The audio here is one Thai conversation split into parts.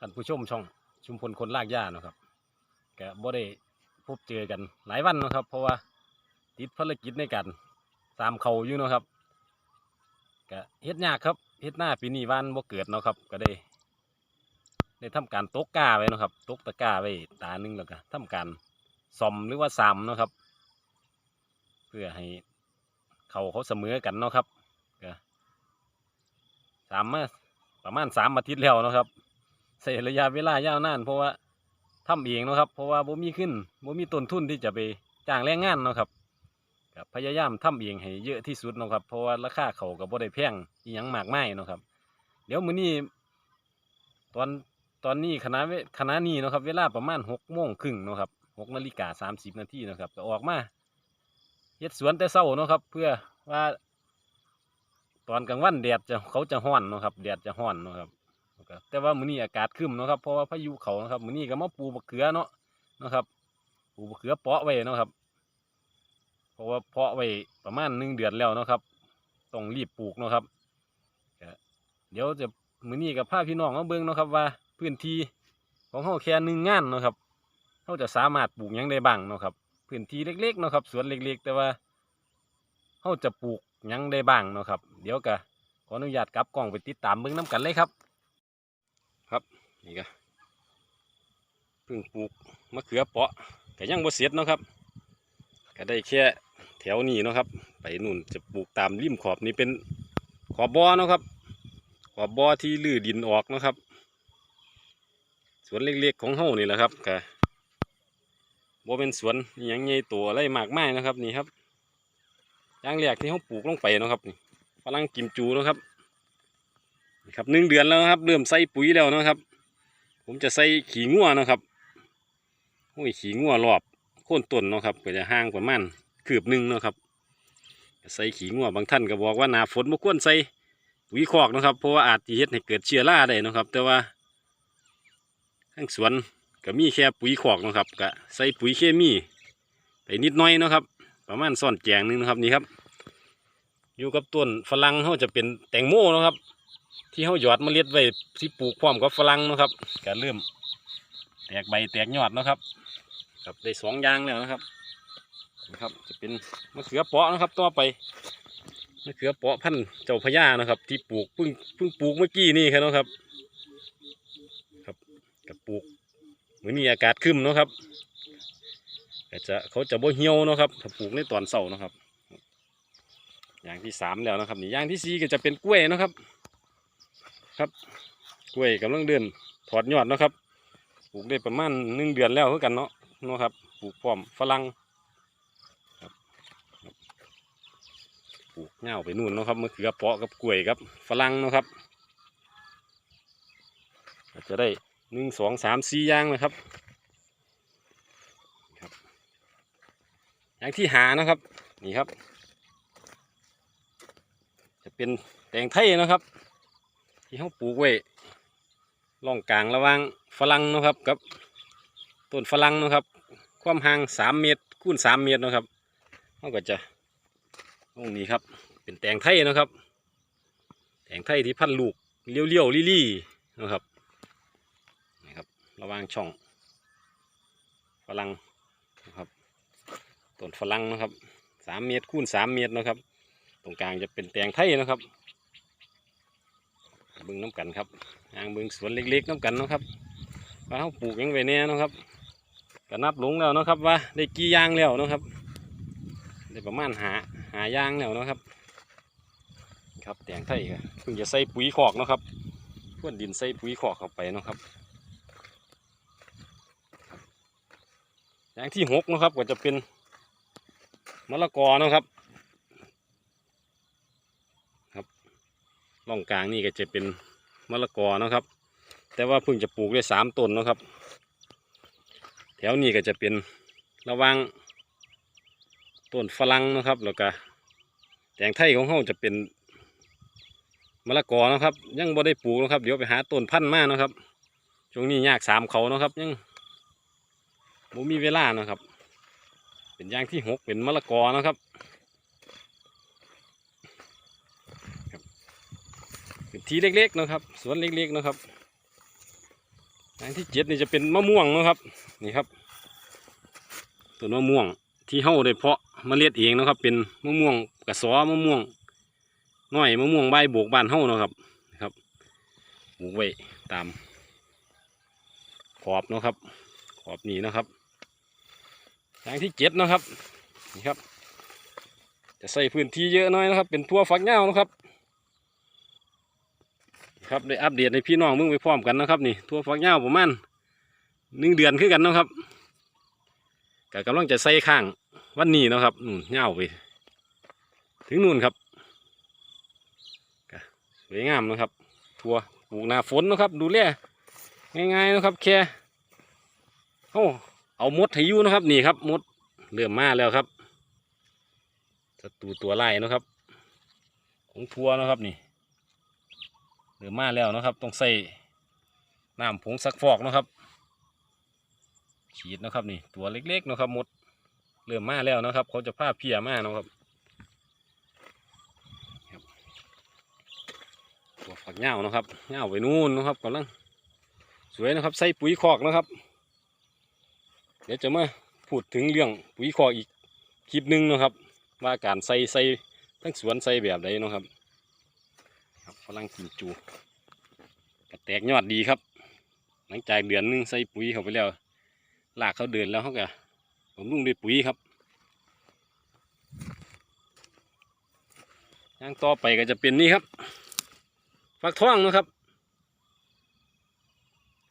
ท่านผู้ชมช่องชุมพลคนลากหญ้าเนาะครับก็บ่ได้พบเจอกันหลายวันนะครับ เพราะว่าติดภารกิจในการตามเขาอยู่เนาะครับก็เฮ็ดยากครับเฮ็ดหน้าปีนี้วันบ่เกิดเนาะครับ ก็ได้ได้ทำการตกกาไว้เนาะครับ ตกตะกาไว้ตาหนึงแล้วก็ทำการซ่อมหรือว่าซ้ำเนาะครับ เพื่อให้เขาเขาเสมอกันเนาะครับก็สามมาประมาณสามอาทิตย์แล้วเนาะครับ ใช้ระยะเวลายาวนานเพราะว่าทำเองนะครับ เพราะว่าบ่มีขึ้นบ่มีต้นทุนที่จะไปจ้างแรงงานนะครับก็พยายามทำเองให้เยอะที่สุดนะครับ เพราะว่าราคาเขาก็บ่ได้แพงอีหยังมากมายนะครับ เดี๋ยวมื้อนี้ตอนตอนนี้คณะคณะนี้นะครับ เวลาประมาณหกโมงครึ่งนะครับหกนาฬิกาสามสิบนาทีนะครับก็ออกมาเฮ็ดสวนแต่เช้านะครับ เพื่อว่า ตอนกลางวันแดดจะเขาจะห้อนนะครับแดดจะห้อนนะครับ ครับแต่ว่ามื้อนี้อากาศครึ้มเนาะครับเพราะว่าพายุเขานะครับมื้อนี้ก็มาปลูกมะเขือเนาะนะครับปลูกมะเขือเปาะไว้เนาะครับ เพราะว่าเพาะไว้ประมาณหนึ่งเดือนแล้วเนาะครับต้องรีบปลูกเนาะครับเดี๋ยวจะมื้อนี้กับพาพี่น้องมาเบิ่งเนาะครับว่าพื้นที่ของเฮาแค่หนึ่งงานเนาะครับเฮาจะสามารถปลูกยังได้บ้างเนาะครับพื้นที่เล็กๆเนาะครับสวนเล็ก ๆ แต่ว่าเฮาจะปลูกยังได้บ้างเนาะครับ เดี๋ยวก็ขออนุญาตกลับกล้องไปติดตามเบิ่งน้ำกันเลยครับ ครับนี่ก็เพิ่งปลูกมะเขือเปาะก็ยังบ่เสร็จเนาะครับ ก็ได้แค่แถวนี้เนาะครับ ไปนู่นจะปลูกตามริมขอบนี่เป็นขอบบ่อเนาะครับ ขอบบ่อที่ลื้อดินออกเนาะครับสวนเล็กๆของเฮานี่แหละครับก็บ่เป็นสวนอหยังใหญ่ตัวอะไรมากมายนะครับนี่ครับอย่างแรกที่เฮาปลูกลงไปนะครับนี่ฝรั่งกิมจูนะครับ ครับหนึ่งเดือนแล้วนะครับ เริ่มใส่ปุ๋ยแล้วนะครับ ผมจะใส่ขี้งัวนะครับโอ้ยขี้งัวรอบโค่นต้นนะครับก็จะห่างประมาณคืบหนึ่งนะครับใส่ขี้งัวบางท่านก็บอกว่าหนาฝนบ่ควรใส่ปุ๋ยคอกนะครับ เพราะว่าอาจจะเฮ็ดให้เกิดเชื้อราได้นะครับ แต่ว่าทั้งสวนก็มีแค่ปุ๋ยคอกนะครับก็ใส่ปุ๋ยเคมีไปนิดหน้อยนะครับ ประมาณซ่อนแจงหนึงนะครับนี่ครับ อยู่กับต้นฝรั่งเขาจะเป็นแตงโมนะครับ ที่เขาหยอดเมล็ดไว้ที่ปลูกพร้อมกับฝรั่งเนาะครับก็เริ่ม แตกใบแตกยอดเนาะครับครับได้สองอย่างแล้วนะครับนะครับ จะเป็นมะเขือเปาะนะครับ ต่อไปมะเขือเปาะพันธุ์เจ้าพญานะครับ ที่ปลูกเพิ่งเพิ่งปลูกเมื่อกี้นี่ครับเนาะครับ ครับกับปลูกมื้อนี้อากาศครึมเนาะครับก็จะเขาจะบ่เหี่ยวเนาะครับถ้าปลูกในตอนเช้าเนาะครับ อย่างที่สามแล้วนะครับนี่อย่างที่สี่ก็จะเป็นกล้วยเนาะครับ ครับกล้วยกำลังเดินถอดยอดนะครับปลูกได้ประมาณหนึ่งเดือนแล้วคือกันเนาะเนาะครับปลูกพร้อมฝรั่งปลูกเงาไปนู่นนะครับมะเขือเปาะกับกล้วยกับฝรั่งเนาะครับจะได้หนึ่งสองสามสี่ย่างนะครับอย่างที่หานะครับนี่ครับ จะเป็นแตงไทยนะครับ ที่เขาปลูกไว้ร่องกลางระว่างฝรั่งนะครับกับต้นฝรั่งนะครับ ความห่างสามเมตรคูณสามเมตรนะครับเขาก็จะตรงนี้ครับ เป็นแตงไทยนะครับ แตงไทยที่พันลูกเลี้ยวเลี้ยวๆลี่ๆนะครับนี่ครับ ระว่างช่องฝรั่งนะครับต้นฝรั่งนะครับสามเมตรคูณสามเมตรนะครับ ตรงกลางจะเป็นแตงไทยนะครับ เบิ้งน้ำกันครับยางเบิ้งสวนเล็กๆน้ำกันนะครับว่าเขาปลูกยังไว้แน่เนะครับก็นับลงแล้วนะครับว่าได้กี่ยางแล้วนะครับได้ประมาณหาหายางแล้วนะครับ ครับแตงไทยก็เพิ่งจะใส่ปุ๋ยคอกนะครับพรวนดินใส่ปุ๋ยคอกเข้าไปนะครับอย่างที่หกนะครับก็จะเป็นมะละกอนะครับ ร่องกลางนี่ก็จะเป็นมะละกอนะครับ แต่ว่าเพิ่งจะปลูกได้สามต้นนะครับ แถวนี้ก็จะเป็นระว่างต้นฝรั่งนะครับแล้วก็แตงไทยของเขาจะเป็นมะละกอนะครับ ยังบ่ได้ปลูกนะครับ เดี๋ยวไปหาต้นพันธุ์มานะครับช่วงนี้ยากสามเขานะครับ ยังบ่มีเวลานะครับ เป็นย่างที่หกเป็นมะละกอนะครับ พื้นที่เล็กๆนะครับ สวนเล็กๆนะครับอย่งที่เจ็ดนี่จะเป็นมะม่วงนะครับนี่ครับต้นมะม่วงที่เฮาได้เพาะมเมล็ดเองนะครับ เป็นมะม่วงกระสอมะม่วงน้อยมะม่วงใบโบกบานเฮาเนาะครับนะครับปลูกไว้ตาม ขอบนะครับ ขอบนี้นะครับอย่างที่เจ็ดนะครับนี่ครับ จะใส่พื้นที่เยอะหน้อยนะครับ เป็นทั่วฝักยานะครับ ครับได้อัปเดตในพี่น้องมึงไปพร้อมกันนะครับนี่ทั่วฝักยาวประมาณหนึ่งเดือนคือกันนะครับก็กำลังจะใส่ข้างวันนี้นะครับนู่นยาวไปถึงนู่นครับสวยงามนะครับ ทั่วปลูกนาฝนนะครับ ดูแลง่ายๆนะครับ แค่เอาเอามดให้ยู่นะครับ นี่ครับมดเริ่มมาแล้วครับศัตรูตัวไล่นะครับ ของทัวนะครับนี่ เดือมาแล้วนะครับ ต้องใส่น้ำผงซักฟอกนะครับฉีดนะครับนี่ตัวเล็กๆนะครับหมดเริ่มมาแล้วนะครับ เขาจะผ้าเพียมานะครับตัวฝักเหง้านะครับเหง้าไปนู่นนะครับกำลังสวยนะครับ ใส่ปุ๋ยคอกนะครับ เดี๋ยวจะมาพูดถึงเรื่องปุ๋ยคอกอีกคลิปหนึ่งนะครับ ว่าการใส่ใส่ทั้งสวนใส่แบบใดนะครับ ฝรั่งกิมจูกระแตกยอดดีครับ หลังจากเดือนหนึงใส่ปุ๋ยเข้าไปแล้วลากเขาเดินแล้วเขาก็ผมลุงด้วยปุ๋ยครับย่างต่อไปก็จะเป็นนี่ครับ ฟักทองนะครับ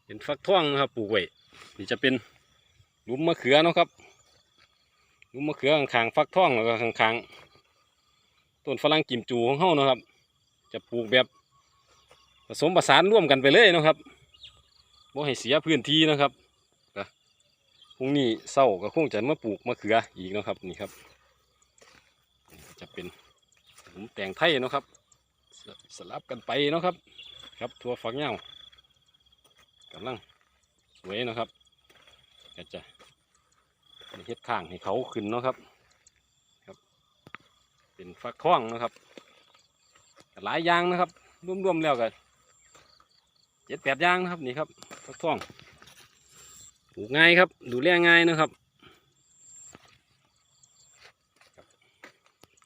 เป็นฟักทองนะครับปลูกไว้นี่จะเป็นลุมมะเขือนะครับลุมมะเขือข้างๆฟักทองแล้วก็ข้างๆต้นฝรั่งกิมจูของเฮาเนาะครับ จะปลูกแบบผสมผสานร่วมกันไปเลยนะครับบ่ให้เสียพื้นที่นะครับพรุ่งนี้เศร้าก็คงจะมาปลูกมะเขืออีกนะครับนี่ครับ จะเป็นผมแต่งไทยนะครับสสลับกันไปนะครับ ครับทัวฝักเหย้ากำลังสวยนะครับก็จะเฮ็ดข้างให้เขาขึ้นนะครับครับ เป็นฟักทองนะครับ หลายอย่างนะครับรวมๆแล้วกันเจ็ดแปดอย่างนะครับนี่ครับฟักทองปลูกง่ายครับ ดูแลง่ายนะครับ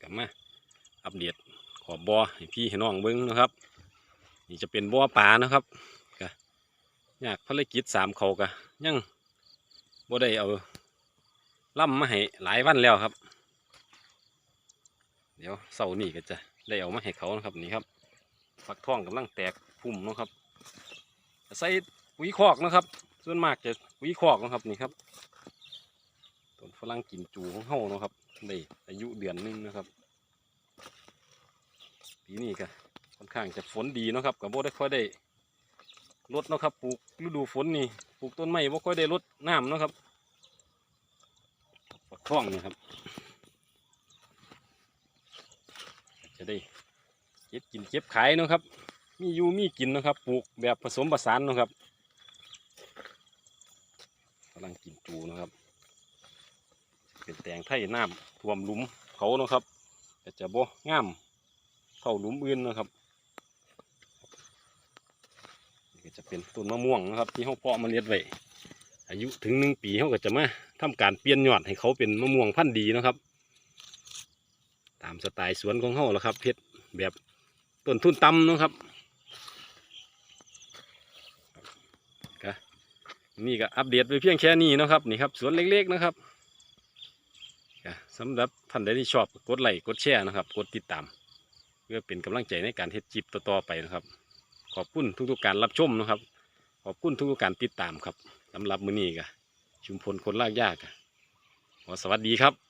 กลับมาอัปเดตขอบบอให้พี่ให้น้องเบิ้งนะครับนี่จะเป็นบ่อปลานะครับก็อยากภารกิจสามเขากะยังบ่ได้เอาล่ำมาให้หลายวันแล้วครับ เดี๋ยวเสาร์นี้ก็จะ ได้เอามาให้เขานะครับนี่ครับฟักทองกำลังแตกพุ่มนะครับใส่ปุ๋ยคอกนะครับ ส่วนมากจะปุ๋ยคอกนะครับนี่ครับต้นฝรั่งกินจูของเฮาเนาะครับได้อายุเดือนหนึงนะครับปีนี้ก็ค่อนข้างจะฝนดีนะครับกับโบได้ค่อยได้ลดนะครับปลูกฤดูฝนนี่ปลูกต้นไม้บ่ค่อยได้ลดน้ำนะครับฟักทองนี่ครับ จะได้เก็บกินเก็บขายนะครับ มีอยู่มีกินนะครับ ปลูกแบบผสมผสานนะครับกำลังกินจูนะครับ เป็นแตงไทยน้ำท่วมหลุมเขานะครับแต่จะบ่งามเท่าหลุมอื่นนะครับก็จะเป็นต้นมะม่วงนะครับ ที่เขาเพาะเมาเลี้ยไว้อายุถึงหนึ่งปีเขาก็จะมาทำการเปลี่ยนยอดให้เขาเป็นมะม่วงพันธุ์ดีนะครับ ตามสไตล์สวนของเขาแหล้วครับเพชรแบบต้นทุนต่ำนะครับก็นี่ก็อัปเดตไปเพียงแค่นี้นะครับนี่ครับสวนเล็กๆนะครับสำหรับท่านใดที่ชอบกดไลค์กดแชร์นะครับ กดติดตาม เพื่อเป็นกำลังใจในการเฮ็ดจิบต่อๆไปนะครับ ขอบคุณทุกๆการรับชมนะครับ ขอบคุณทุกๆการติดตามครับสำหรับมือนี้ก็ชุมพลคนลากยากขอสวัสดีครับ